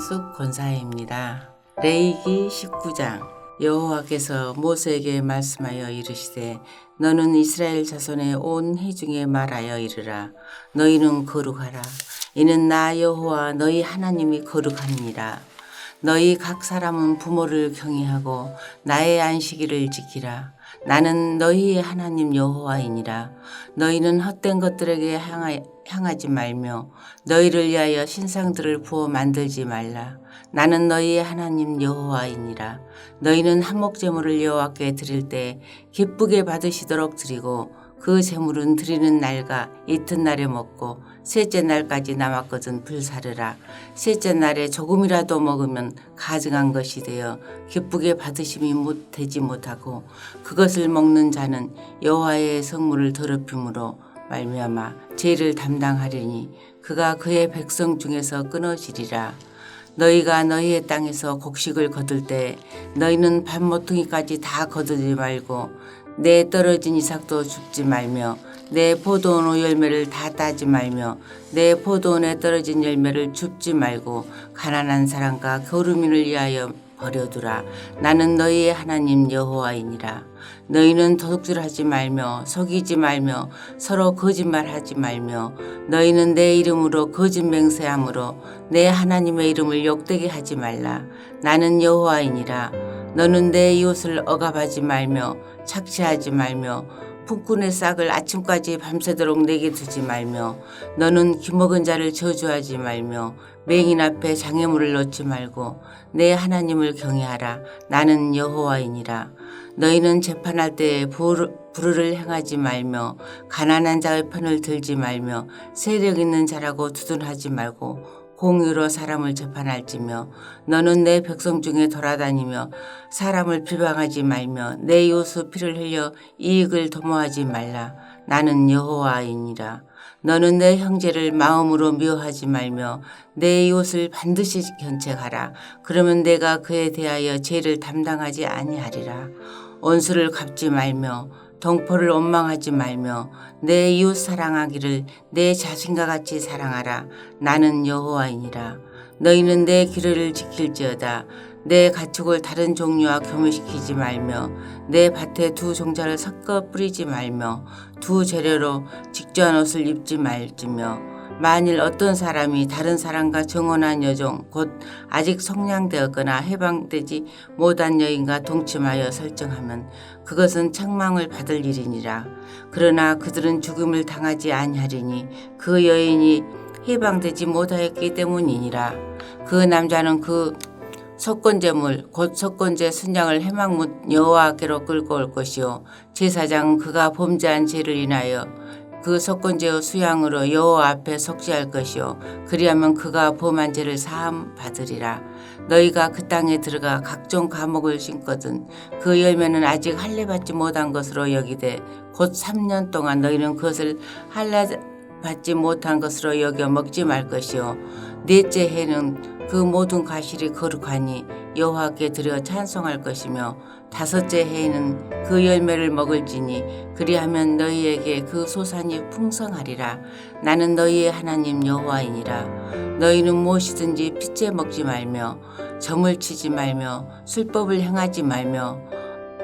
서인숙 권사입니다. 레이기 19장 여호와께서 모세에게 말씀하여 이르시되 너는 이스라엘 자손의 온 회중에 말하여 이르라 너희는 거룩하라 이는 나 여호와 너희 하나님이 거룩합니다. 너희 각 사람은 부모를 경외하고 나의 안식일을 지키라. 나는 너희의 하나님 여호와이니라. 너희는 헛된 것들에게 향하, 향하지 말며 너희를 위하여 신상들을 부어 만들지 말라. 나는 너희의 하나님 여호와이니라. 너희는 한목 제물을 여호와께 드릴 때 기쁘게 받으시도록 드리고 그 제물은 드리는 날과 이튿날에 먹고 셋째 날까지 남았거든 불사르라. 셋째 날에 조금이라도 먹으면 가증한 것이 되어 기쁘게 받으심이 못 되지 못하고 그것을 먹는 자는 여호와의 성물을 더럽힘으로 말미암아 죄를 담당하리니 그가 그의 백성 중에서 끊어지리라. 너희가 너희의 땅에서 곡식을 거둘 때 너희는 밭모퉁이까지 다 거두지 말고 내 떨어진 이삭도 줍지 말며 내 포도원 열매를 다 따지 말며 내 포도원에 떨어진 열매를 줍지 말고 가난한 사람과 거루민을 위하여 버려두라. 나는 너희의 하나님 여호와이니라. 너희는 도둑질하지 말며 속이지 말며 서로 거짓말하지 말며 너희는 내 이름으로 거짓 맹세함으로 내 하나님의 이름을 욕되게 하지 말라. 나는 여호와이니라. 너는 내 이웃을 억압하지 말며 착취하지 말며 품꾼의 싹을 아침까지 밤새도록 내게 두지 말며 너는 기먹은 자를 저주하지 말며 맹인 앞에 장애물을 놓지 말고 내 하나님을 경외하라. 나는 여호와이니라. 너희는 재판할 때에 불- 불의를 행하지 말며 가난한 자의 편을 들지 말며 세력 있는 자라고 두둔하지 말고 공의로 사람을 재판할지며 너는 내 백성 중에 돌아다니며 사람을 비방하지 말며 내 이웃의 피를 흘려 이익을 도모하지 말라. 나는 여호와이니라. 너는 내 형제를 마음으로 미워하지 말며 내 이웃을 반드시 견책하라. 그러면 내가 그에 대하여 죄를 담당하지 아니하리라. 원수를 갚지 말며 동포를 원망하지 말며 내 이웃 사랑하기를 내 자신과 같이 사랑하라. 나는 여호와이니라. 너희는 내 규례를 지킬지어다. 내 가축을 다른 종류와 교미시키지 말며 내 밭에 두 종자를 섞어 뿌리지 말며 두 재료로 직조한 옷을 입지 말지며 만일 어떤 사람이 다른 사람과 정혼한 여종 곧 아직 성량되었거나 해방되지 못한 여인과 동침하여 설정하면 그것은 책망을 받을 일이니라. 그러나 그들은 죽음을 당하지 아니하리니 그 여인이 해방되지 못하였기 때문이니라. 그 남자는 그 석권제물 곧 석권제 순장을 해망문 여호와께로 끌고 올 것이요. 제사장은 그가 범죄한 죄를 인하여 그 석권제의 수양으로 여호와 앞에 속죄할 것이요. 그리하면 그가 범한 죄를 사함 받으리라. 너희가 그 땅에 들어가 각종 과목을 심거든 그 열매는 아직 할례 받지 못한 것으로 여기되 곧 3년 동안 너희는 그것을 할례 받지 못한 것으로 여겨 먹지 말 것이요. 넷째 해는 그 모든 과실이 거룩하니 여호와께 드려 찬송할 것이며 다섯째 해에는 그 열매를 먹을지니 그리하면 너희에게 그 소산이 풍성하리라. 나는 너희의 하나님 여호와이니라. 너희는 무엇이든지 핏째 먹지 말며 점을 치지 말며 술법을 행하지 말며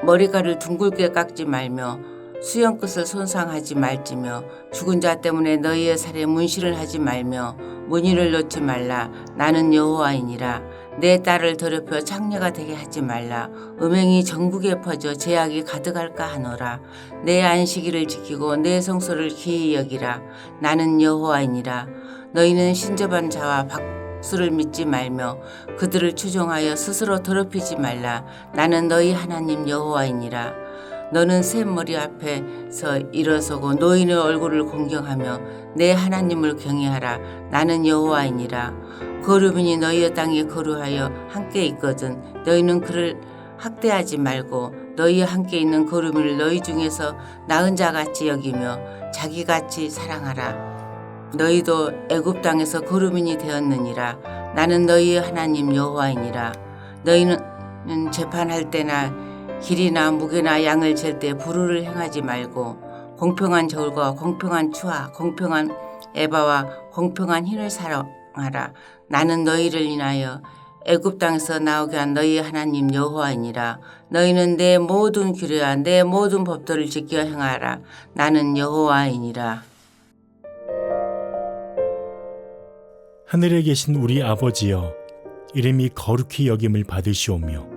머리카락을 둥글게 깎지 말며 수영 끝을 손상하지 말지며 죽은 자 때문에 너희의 살에 문신을 하지 말며 문의를 놓지 말라. 나는 여호와이니라 내 딸을 더럽혀 창녀가 되게 하지 말라. 음행이 전국에 퍼져 죄악이 가득할까 하노라. 내 안식일을 지키고 내 성소를 기히 여기라. 나는 여호와이니라. 너희는 신접한 자와 박수를 믿지 말며 그들을 추종하여 스스로 더럽히지 말라. 나는 너희 하나님 여호와이니라 너는 샘머리 앞에서 일어서고 노인의 얼굴을 공경하며 내 하나님을 경외하라. 나는 여호와이니라. 거루민이 너희의 땅에 거루하여 함께 있거든 너희는 그를 학대하지 말고 너희와 함께 있는 거루민을 너희 중에서 나은 자같이 여기며 자기같이 사랑하라. 너희도 애굽 땅에서 거루민이 되었느니라. 나는 너희의 하나님 여호와이니라. 너희는 재판할 때나 길이나 무게나 양을 잴 때 불의를 행하지 말고 공평한 저울과 공평한 추와 공평한 에바와 공평한 흰을 사러 하라. 나는 너희를 인하여 애굽 땅에서 나오게 한 너희 하나님 여호와이니라. 너희는 내 모든 규례와 내 모든 법도를 지켜 행하라. 나는 여호와이니라. 하늘에 계신 우리 아버지여 이름이 거룩히 여김을 받으시오며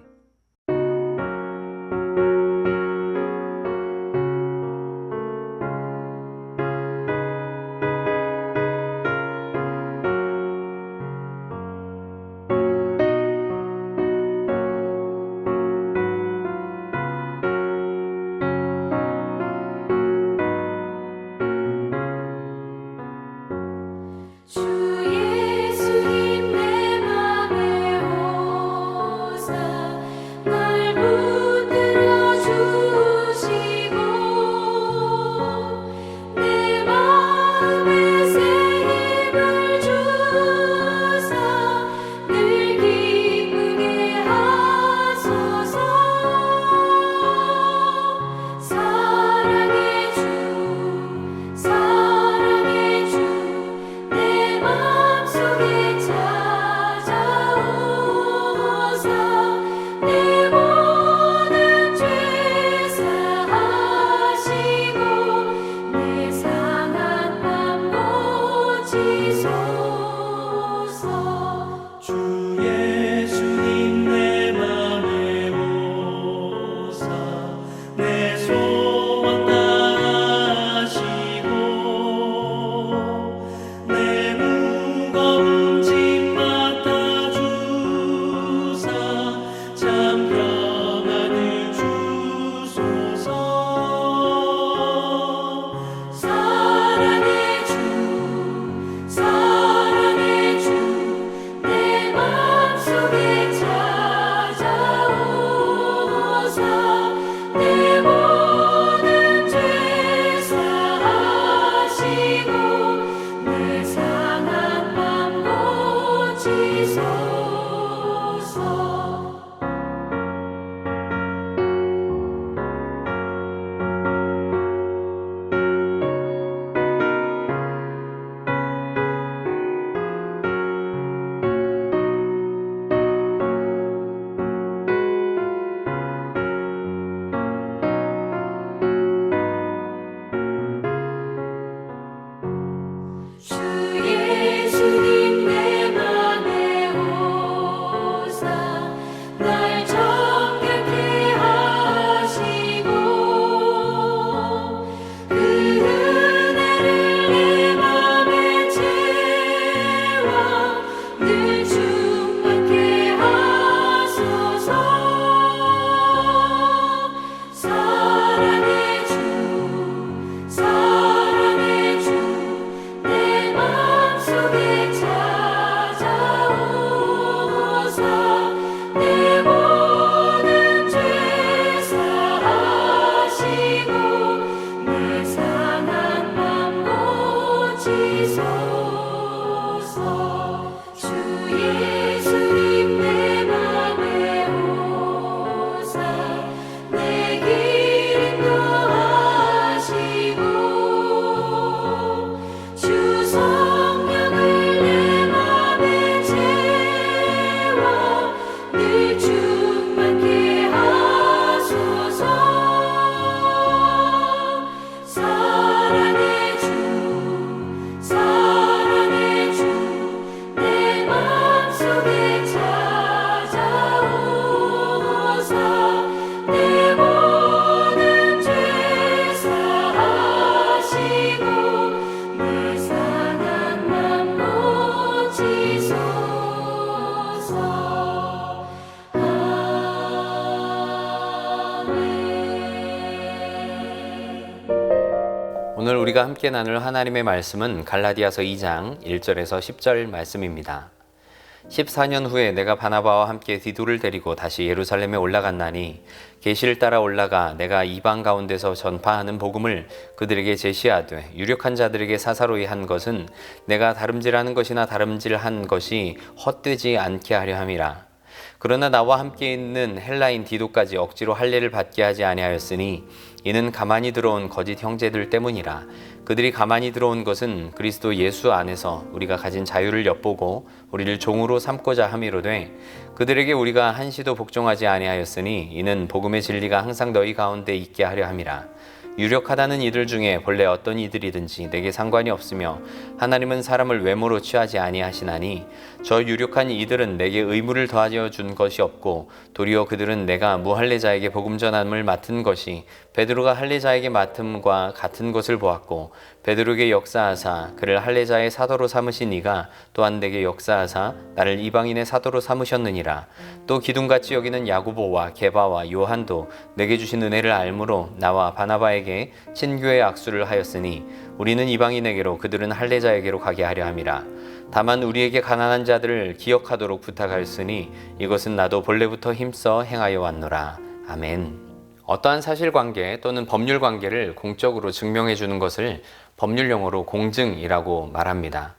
찾 우리가 함께 나눌 하나님의 말씀은 갈라디아서 2장 1절에서 10절 말씀입니다. 14년 후에 내가 바나바와 함께 디도를 데리고 다시 예루살렘에 올라갔나니 계시를 따라 올라가 내가 이방 가운데서 전파하는 복음을 그들에게 제시하되 유력한 자들에게 사사로이 한 것은 내가 다름질하는 것이나 다름질한 것이 헛되지 않게 하려 함이라 그러나 나와 함께 있는 헬라인 디도까지 억지로 할례를 받게 하지 아니하였으니 이는 가만히 들어온 거짓 형제들 때문이라. 그들이 가만히 들어온 것은 그리스도 예수 안에서 우리가 가진 자유를 엿보고 우리를 종으로 삼고자 함이로되 그들에게 우리가 한시도 복종하지 아니하였으니 이는 복음의 진리가 항상 너희 가운데 있게 하려 함이라. 유력하다는 이들 중에 본래 어떤 이들이든지 내게 상관이 없으며 하나님은 사람을 외모로 취하지 아니하시나니 저 유력한 이들은 내게 의무를 더하여 준 것이 없고 도리어 그들은 내가 무할례자에게 복음 전함을 맡은 것이 베드로가 할례자에게 맡음과 같은 것을 보았고 베드로에게 역사하사 그를 할례자의 사도로 삼으신 이가 또한 내게 역사하사 나를 이방인의 사도로 삼으셨느니라. 또 기둥같이 여기는 야고보와 게바와 요한도 내게 주신 은혜를 알므로 나와 바나바에게 친교의 악수를 하였으니 우리는 이방인에게로 그들은 할례자에게로 가게 하려 함이라 다만 우리에게 가난한 자들을 기억하도록 부탁하였으니 이것은 나도 본래부터 힘써 행하여 왔노라 아멘. 어떠한 사실관계 또는 법률 관계를 공적으로 증명해 주는 것을 법률 용어로 공증이라고 말합니다.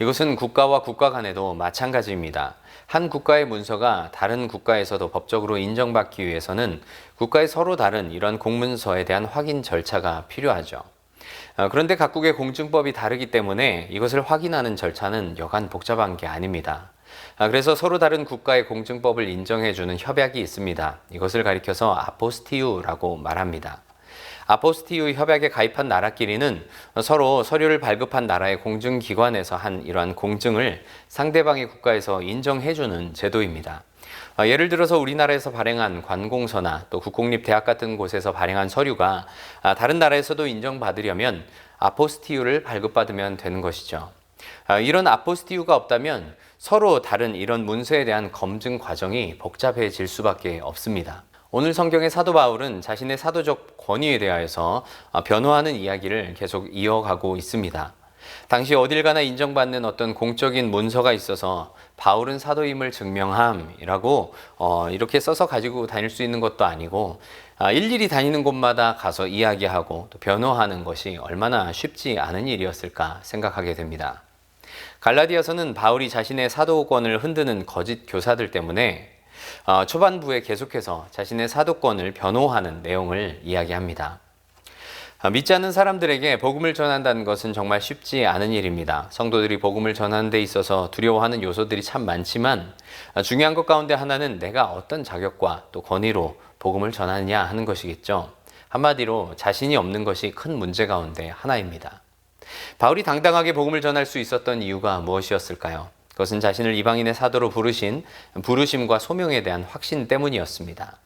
이것은 국가와 국가 간에도 마찬가지입니다. 한 국가의 문서가 다른 국가에서도 법적으로 인정받기 위해서는 국가의 서로 다른 이런 공문서에 대한 확인 절차가 필요하죠. 어, 그런데 각국의 공증법이 다르기 때문에 이것을 확인하는 절차는 여간 복잡한 게 아닙니다. 아, 그래서 서로 다른 국가의 공증법을 인정해주는 협약이 있습니다. 이것을 가리켜서 아포스티유라고 말합니다. 아포스티유 협약에 가입한 나라끼리는 서로 서류를 발급한 나라의 공증기관에서 한 이러한 공증을 상대방의 국가에서 인정해주는 제도입니다. 아, 예를 들어서 우리나라에서 발행한 관공서나 또 국공립대학 같은 곳에서 발행한 서류가 아, 다른 나라에서도 인정받으려면 아포스티유를 발급받으면 되는 것이죠. 아, 이런 아포스티유가 없다면 서로 다른 이런 문서에 대한 검증 과정이 복잡해질 수밖에 없습니다. 오늘 성경의 사도 바울은 자신의 사도적 권위에 대하여서 아, 변호하는 이야기를 계속 이어가고 있습니다. 당시 어딜 가나 인정받는 어떤 공적인 문서가 있어서 바울은 사도임을 증명함이라고 어, 이렇게 써서 가지고 다닐 수 있는 것도 아니고 아, 일일이 다니는 곳마다 가서 이야기하고 또 변호하는 것이 얼마나 쉽지 않은 일이었을까 생각하게 됩니다. 갈라디아서는 바울이 자신의 사도권을 흔드는 거짓 교사들 때문에 어, 초반부에 계속해서 자신의 사도권을 변호하는 내용을 이야기합니다. 아, 믿지 않는 사람들에게 복음을 전한다는 것은 정말 쉽지 않은 일입니다. 성도들이 복음을 전하는 데 있어서 두려워하는 요소들이 참 많지만 아, 중요한 것 가운데 하나는 내가 어떤 자격과 또 권위로 복음을 전하느냐 하는 것이겠죠. 한마디로 자신이 없는 것이 큰 문제 가운데 하나입니다. 바울이 당당하게 복음을 전할 수 있었던 이유가 무엇이었을까요? 그것은 자신을 이방인의 사도로 부르신 부르심과 소명에 대한 확신 때문이었습니다.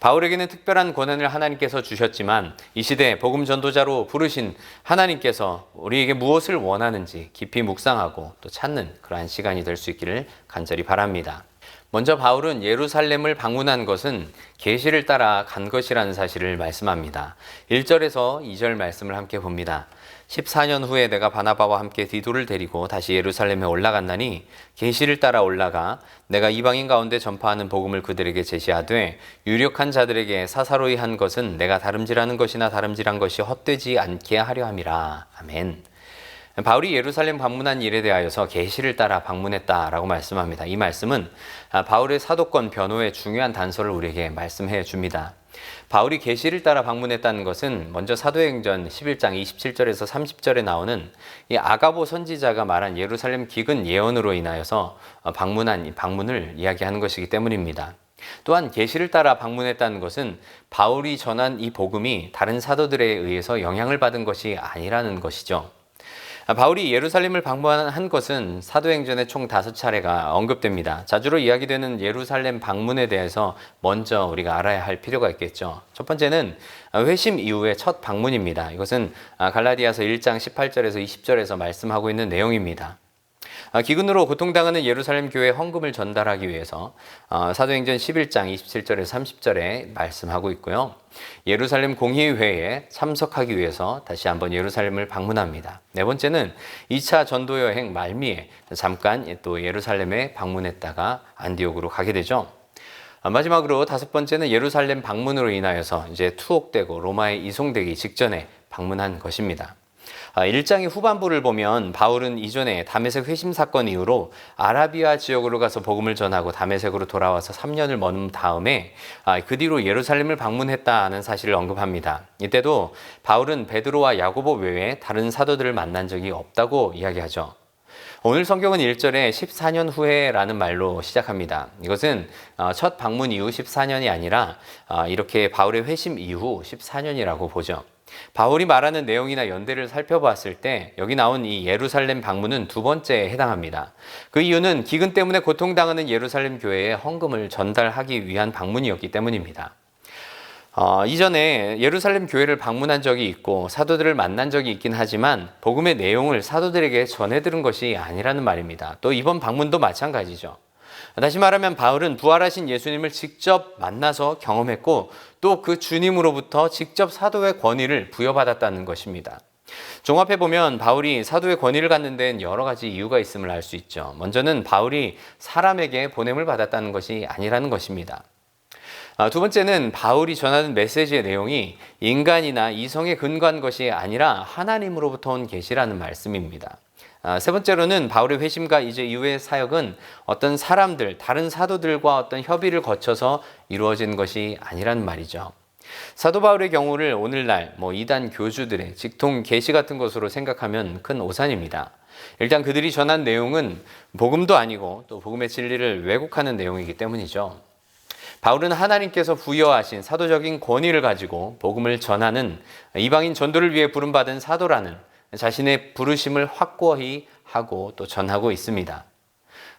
바울에게는 특별한 권한을 하나님께서 주셨지만 이 시대 복음 전도자로 부르신 하나님께서 우리에게 무엇을 원하는지 깊이 묵상하고 또 찾는 그러한 시간이 될 수 있기를 간절히 바랍니다. 먼저 바울은 예루살렘을 방문한 것은 계시를 따라 간 것이라는 사실을 말씀합니다. 1절에서 2절 말씀을 함께 봅니다. 14년 후에 내가 바나바와 함께 디도를 데리고 다시 예루살렘에 올라갔나니 계시를 따라 올라가 내가 이방인 가운데 전파하는 복음을 그들에게 제시하되 유력한 자들에게 사사로이 한 것은 내가 다름질하는 것이나 다름질한 것이 헛되지 않게 하려 함이라. 아멘. 바울이 예루살렘 방문한 일에 대하여서 계시를 따라 방문했다라고 말씀합니다. 이 말씀은 아, 바울의 사도권 변호의 중요한 단서를 우리에게 말씀해 줍니다. 바울이 계시를 따라 방문했다는 것은 먼저 사도행전 11장 27절에서 30절에 나오는 이 아가보 선지자가 말한 예루살렘 기근 예언으로 인하여서 어, 방문한 이 방문을 이야기하는 것이기 때문입니다. 또한 계시를 따라 방문했다는 것은 바울이 전한 이 복음이 다른 사도들에 의해서 영향을 받은 것이 아니라는 것이죠. 아, 바울이 예루살렘을 방문한 것은 사도행전의 총 다섯 차례가 언급됩니다. 자주로 이야기되는 예루살렘 방문에 대해서 먼저 우리가 알아야 할 필요가 있겠죠. 첫 번째는 회심 이후의 첫 방문입니다. 이것은 갈라디아서 1장 18절에서 20절에서 말씀하고 있는 내용입니다. 아, 기근으로 고통당하는 예루살렘 교회 헌금을 전달하기 위해서 아, 사도행전 11장 27절에서 30절에 말씀하고 있고요. 예루살렘 공의회에 참석하기 위해서 다시 한번 예루살렘을 방문합니다. 네 번째는 2차 전도 여행 말미에 잠깐 또 예루살렘에 방문했다가 안디옥으로 가게 되죠. 아, 마지막으로 다섯 번째는 예루살렘 방문으로 인하여서 이제 투옥되고 로마에 이송되기 직전에 방문한 것입니다. 아, 1장의 후반부를 보면 바울은 이전에 다메섹 회심 사건 이후로 아라비아 지역으로 가서 복음을 전하고 다메섹으로 돌아와서 3년을 머문 다음에 아, 그 뒤로 예루살렘을 방문했다는 사실을 언급합니다. 이때도 바울은 베드로와 야고보 외에 다른 사도들을 만난 적이 없다고 이야기하죠. 오늘 성경은 1절에 14년 후에라는 말로 시작합니다. 이것은 어, 첫 방문 이후 14년이 아니라 어, 이렇게 바울의 회심 이후 14년이라고 보죠. 바울이 말하는 내용이나 연대를 살펴봤을 때 여기 나온 이 예루살렘 방문은 두 번째에 해당합니다. 그 이유는 기근 때문에 고통당하는 예루살렘 교회에 헌금을 전달하기 위한 방문이었기 때문입니다. 어, 이전에 예루살렘 교회를 방문한 적이 있고 사도들을 만난 적이 있긴 하지만 복음의 내용을 사도들에게 전해 들은 것이 아니라는 말입니다. 또 이번 방문도 마찬가지죠. 다시 말하면 바울은 부활하신 예수님을 직접 만나서 경험했고 또 그 주님으로부터 직접 사도의 권위를 부여받았다는 것입니다. 종합해 보면 바울이 사도의 권위를 갖는 데는 여러 가지 이유가 있음을 알 수 있죠. 먼저는 바울이 사람에게 보냄을 받았다는 것이 아니라는 것입니다. 아, 두 번째는 바울이 전하는 메시지의 내용이 인간이나 이성에 근거한 것이 아니라 하나님으로부터 온 계시라는 말씀입니다. 아, 세 번째로는 바울의 회심과 이제 이후의 사역은 어떤 사람들, 다른 사도들과 어떤 협의를 거쳐서 이루어진 것이 아니라는 말이죠. 사도 바울의 경우를 오늘날 뭐 이단 교주들의 직통 계시 같은 것으로 생각하면 큰 오산입니다. 일단 그들이 전한 내용은 복음도 아니고 또 복음의 진리를 왜곡하는 내용이기 때문이죠. 바울은 하나님께서 부여하신 사도적인 권위를 가지고 복음을 전하는 이방인 전도를 위해 부름받은 사도라는 자신의 부르심을 확고히 하고 또 전하고 있습니다.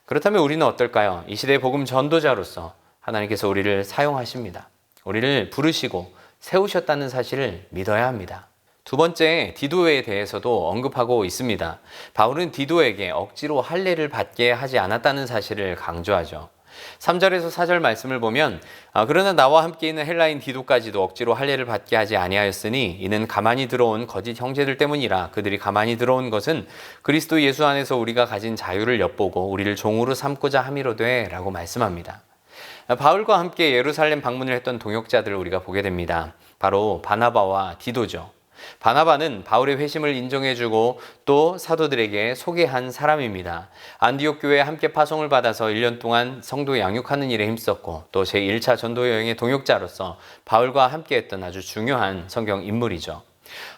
그렇다면 우리는 어떨까요? 이 시대의 복음 전도자로서 하나님께서 우리를 사용하십니다. 우리를 부르시고 세우셨다는 사실을 믿어야 합니다. 두 번째, 디도에 대해서도 언급하고 있습니다. 바울은 디도에게 억지로 할례를 받게 하지 않았다는 사실을 강조하죠. 3절에서 4절 말씀을 보면 아, 그러나 나와 함께 있는 헬라인 디도까지도 억지로 할례를 받게 하지 아니하였으니 이는 가만히 들어온 거짓 형제들 때문이라 그들이 가만히 들어온 것은 그리스도 예수 안에서 우리가 가진 자유를 엿보고 우리를 종으로 삼고자 함이로되라고 말씀합니다. 아, 바울과 함께 예루살렘 방문을 했던 동역자들을 우리가 보게 됩니다. 바로 바나바와 디도죠. 바나바는 바울의 회심을 인정해주고 또 사도들에게 소개한 사람입니다. 안디옥 교회에 함께 파송을 받아서 1년 동안 성도 양육하는 일에 힘썼고 또 제1차 전도 여행의 동역자로서 바울과 함께했던 아주 중요한 성경 인물이죠.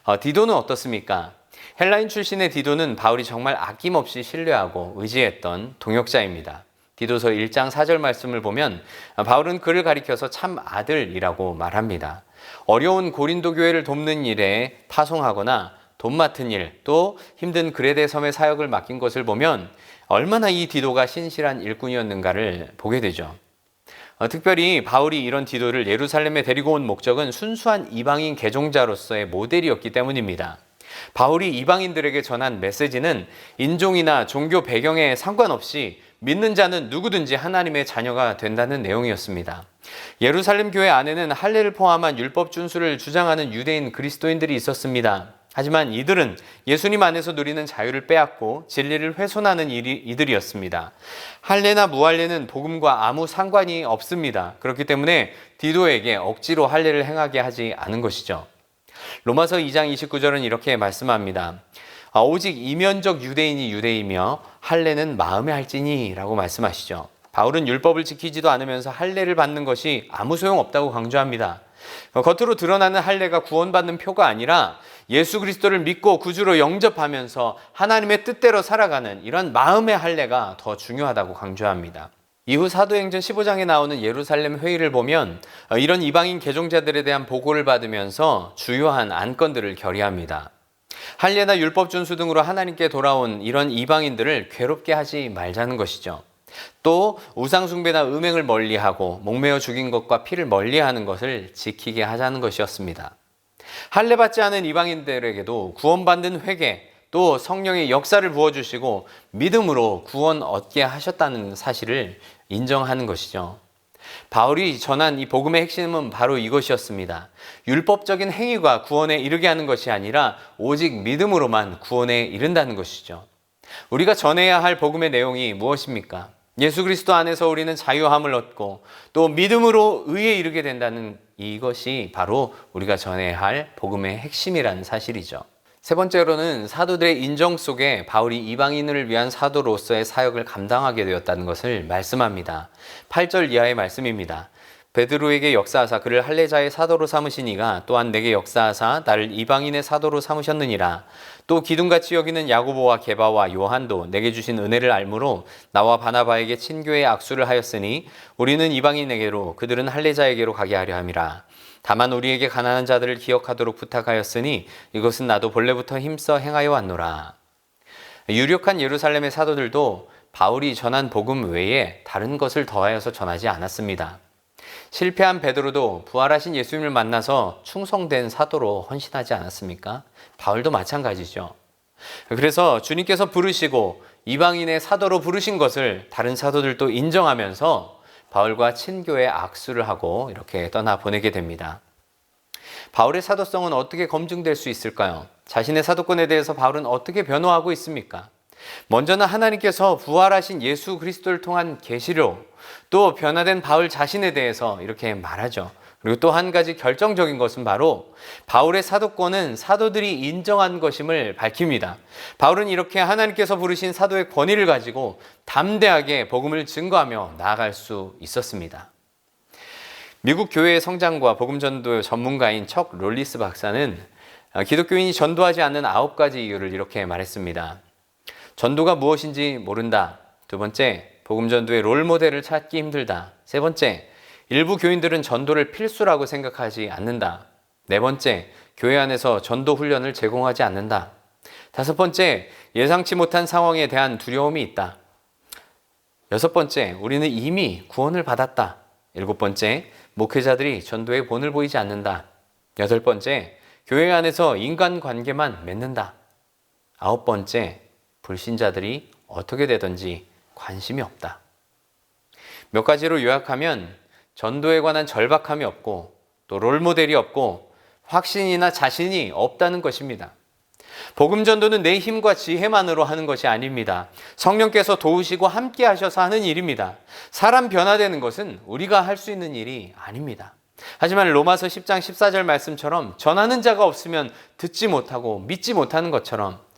어, 디도는 어떻습니까? 헬라인 출신의 디도는 바울이 정말 아낌없이 신뢰하고 의지했던 동역자입니다. 디도서 1장 4절 말씀을 보면 바울은 그를 가리켜서 참 아들이라고 말합니다. 어려운 고린도 교회를 돕는 일에 파송하거나 돈 맡은 일, 또 힘든 그레데 섬의 사역을 맡긴 것을 보면 얼마나 이 디도가 신실한 일꾼이었는가를 보게 되죠. 어, 특별히 바울이 이런 디도를 예루살렘에 데리고 온 목적은 순수한 이방인 개종자로서의 모델이었기 때문입니다. 바울이 이방인들에게 전한 메시지는 인종이나 종교 배경에 상관없이 믿는 자는 누구든지 하나님의 자녀가 된다는 내용이었습니다. 예루살렘 교회 안에는 할례를 포함한 율법 준수를 주장하는 유대인 그리스도인들이 있었습니다. 하지만 이들은 예수님 안에서 누리는 자유를 빼앗고 진리를 훼손하는 일이 이들이었습니다. 할례나 무할례는 복음과 아무 상관이 없습니다. 그렇기 때문에 디도에게 억지로 할례를 행하게 하지 않은 것이죠. 로마서 2장 29절은 이렇게 말씀합니다. 아, 오직 이면적 유대인이 유대이며 할례는 마음에 할지니라고 말씀하시죠. 바울은 율법을 지키지도 않으면서 할례를 받는 것이 아무 소용 없다고 강조합니다. 어, 겉으로 드러나는 할례가 구원받는 표가 아니라 예수 그리스도를 믿고 구주로 영접하면서 하나님의 뜻대로 살아가는 이런 마음의 할례가 더 중요하다고 강조합니다. 이후 사도행전 15장에 나오는 예루살렘 회의를 보면 어, 이런 이방인 개종자들에 대한 보고를 받으면서 주요한 안건들을 결의합니다. 할례나 율법 준수 등으로 하나님께 돌아온 이런 이방인들을 괴롭게 하지 말자는 것이죠. 또 우상 숭배나 음행을 멀리하고 목매어 죽인 것과 피를 멀리하는 것을 지키게 하자는 것이었습니다. 할례 받지 않은 이방인들에게도 구원받는 회개 또 성령의 역사를 부어주시고 믿음으로 구원 얻게 하셨다는 사실을 인정하는 것이죠. 바울이 전한 이 복음의 핵심은 바로 이것이었습니다. 율법적인 행위가 구원에 이르게 하는 것이 아니라 오직 믿음으로만 구원에 이른다는 것이죠. 우리가 전해야 할 복음의 내용이 무엇입니까? 예수 그리스도 안에서 우리는 자유함을 얻고 또 믿음으로 의에 이르게 된다는 이것이 바로 우리가 전해야 할 복음의 핵심이라는 사실이죠. 세 번째로는 사도들의 인정 속에 바울이 이방인을 위한 사도로서의 사역을 감당하게 되었다는 것을 말씀합니다. 8절 이하의 말씀입니다. 베드로에게 역사하사 그를 할례자의 사도로 삼으시니가 또한 내게 역사하사 나를 이방인의 사도로 삼으셨느니라. 또 기둥같이 여기는 야고보와 게바와 요한도 내게 주신 은혜를 알므로 나와 바나바에게 친교의 악수를 하였으니 우리는 이방인에게로 그들은 할례자에게로 가게 하려 함이라. 다만 우리에게 가난한 자들을 기억하도록 부탁하였으니 이것은 나도 본래부터 힘써 행하여 왔노라. 유력한 예루살렘의 사도들도 바울이 전한 복음 외에 다른 것을 더하여서 전하지 않았습니다. 실패한 베드로도 부활하신 예수님을 만나서 충성된 사도로 헌신하지 않았습니까? 바울도 마찬가지죠. 그래서 주님께서 부르시고 이방인의 사도로 부르신 것을 다른 사도들도 인정하면서 바울과 친교의 악수를 하고 이렇게 떠나 보내게 됩니다. 바울의 사도성은 어떻게 검증될 수 있을까요? 자신의 사도권에 대해서 바울은 어떻게 변호하고 있습니까? 먼저는 하나님께서 부활하신 예수 그리스도를 통한 계시로 또 변화된 바울 자신에 대해서 이렇게 말하죠. 그리고 또 한 가지 결정적인 것은 바로 바울의 사도권은 사도들이 인정한 것임을 밝힙니다. 바울은 이렇게 하나님께서 부르신 사도의 권위를 가지고 담대하게 복음을 증거하며 나아갈 수 있었습니다. 미국 교회의 성장과 복음 전도 전문가인 척 롤리스 박사는 기독교인이 전도하지 않는 아홉 가지 이유를 이렇게 말했습니다. 전도가 무엇인지 모른다. 두 번째, 복음 전도의 롤 모델을 찾기 힘들다. 세 번째, 일부 교인들은 전도를 필수라고 생각하지 않는다. 네 번째, 교회 안에서 전도 훈련을 제공하지 않는다. 다섯 번째, 예상치 못한 상황에 대한 두려움이 있다. 여섯 번째, 우리는 이미 구원을 받았다. 일곱 번째, 목회자들이 전도에 본을 보이지 않는다. 여덟 번째, 교회 안에서 인간 관계만 맺는다. 아홉 번째, 불신자들이 어떻게 되든지 관심이 없다. 몇 가지로 요약하면 전도에 관한 절박함이 없고 또 롤모델이 없고 확신이나 자신이 없다는 것입니다. 복음 전도는 내 힘과 지혜만으로 하는 것이 아닙니다. 성령께서 도우시고 함께 하셔서 하는 일입니다. 사람 변화되는 것은 우리가 할 수 있는 일이 아닙니다. 하지만 로마서 10장 14절 말씀처럼 전하는 자가 없으면 듣지 못하고 믿지 못하는 것처럼 어,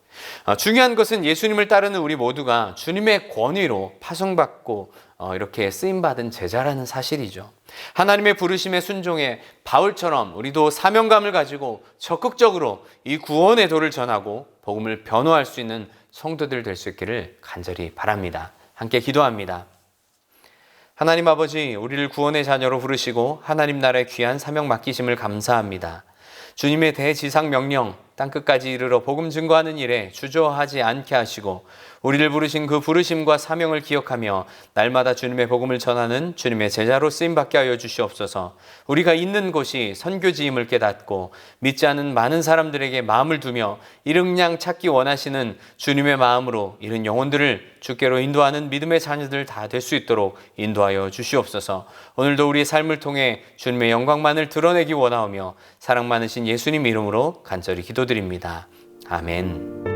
중요한 것은 예수님을 따르는 우리 모두가 주님의 권위로 파송받고 어, 이렇게 쓰임받은 제자라는 사실이죠. 하나님의 부르심에 순종해 바울처럼 우리도 사명감을 가지고 적극적으로 이 구원의 도를 전하고 복음을 변호할 수 있는 성도들 될 수 있기를 간절히 바랍니다. 함께 기도합니다. 하나님 아버지, 우리를 구원의 자녀로 부르시고 하나님 나라의 귀한 사명 맡기심을 감사합니다. 주님의 대지상 명령, 땅 끝까지 이르러 복음 증거하는 일에 주저하지 않게 하시고 우리를 부르신 그 부르심과 사명을 기억하며 날마다 주님의 복음을 전하는 주님의 제자로 쓰임 받게 하여 주시옵소서. 우리가 있는 곳이 선교지임을 깨닫고 믿지 않은 많은 사람들에게 마음을 두며 이릉양 찾기 원하시는 주님의 마음으로 이른 영혼들을 주께로 인도하는 믿음의 자녀들 다 될 수 있도록 인도하여 주시옵소서. 오늘도 우리의 삶을 통해 주님의 영광만을 드러내기 원하오며 사랑 많으신 예수님 이름으로 간절히 기도드립니다. 아멘.